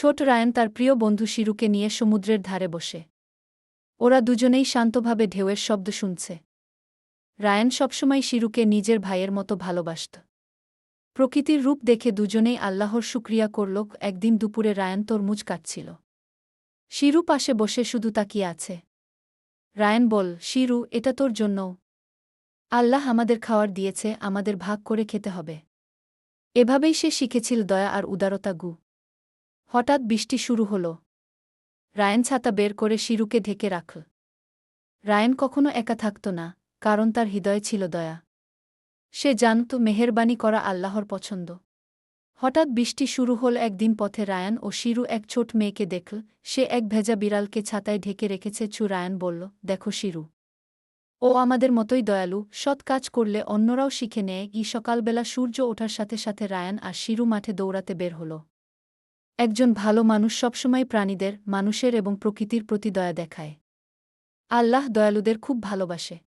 ছোট রায়ান তার প্রিয় বন্ধু শিরুকে নিয়ে সমুদ্রের ধারে বসে। ওরা দুজনেই শান্তভাবে ঢেউয়ের শব্দ শুনছে। রায়ান সবসময় শিরুকে নিজের ভাইয়ের মতো ভালোবাসত। প্রকৃতির রূপ দেখে দুজনেই আল্লাহর শুক্রিয়া করল, একদিন দুপুরে রায়ান তরমুজ কাটছিল। শিরু পাশে বসে শুধু তাকিয়ে আছে। রায়ান বল, শিরু, এটা তোর জন্যও আল্লাহ আমাদের খাওয়ার দিয়েছে, আমাদের ভাগ করে খেতে হবে। এভাবেই সে শিখেছিল দয়া আর উদারতা গু। হঠাৎ বৃষ্টি শুরু হল। রায়ন ছাতা বের করে শিরুকে ঢেকে রাখল রায়ন কখনো একা থাকত না, কারণ তার হৃদয়ে ছিল দয়া। সে জানত মেহেরবানি করা আল্লাহর পছন্দ। হঠাৎ বৃষ্টি শুরু হল একদিন পথে রায়ান ও শিরু এক ছোট মেয়েকে দেখল, সে এক ভেজা বিড়ালকে ছাতায় ঢেকে রেখেছে চু রায়ান বলল, দেখো শিরু। ও আমাদের মতোই দয়ালু, সৎ কাজ করলে অন্যরাও শিখে নেয়। ই সকালবেলা সূর্য ওঠার সাথে সাথে রায়ান আর শিরু মাঠে দৌড়াতে বের হল। একজন ভালো মানুষ সবসময় প্রাণীদের, মানুষের এবং প্রকৃতির প্রতি দয়া দেখায়। আল্লাহ দয়ালুদের খুব ভালোবাসে।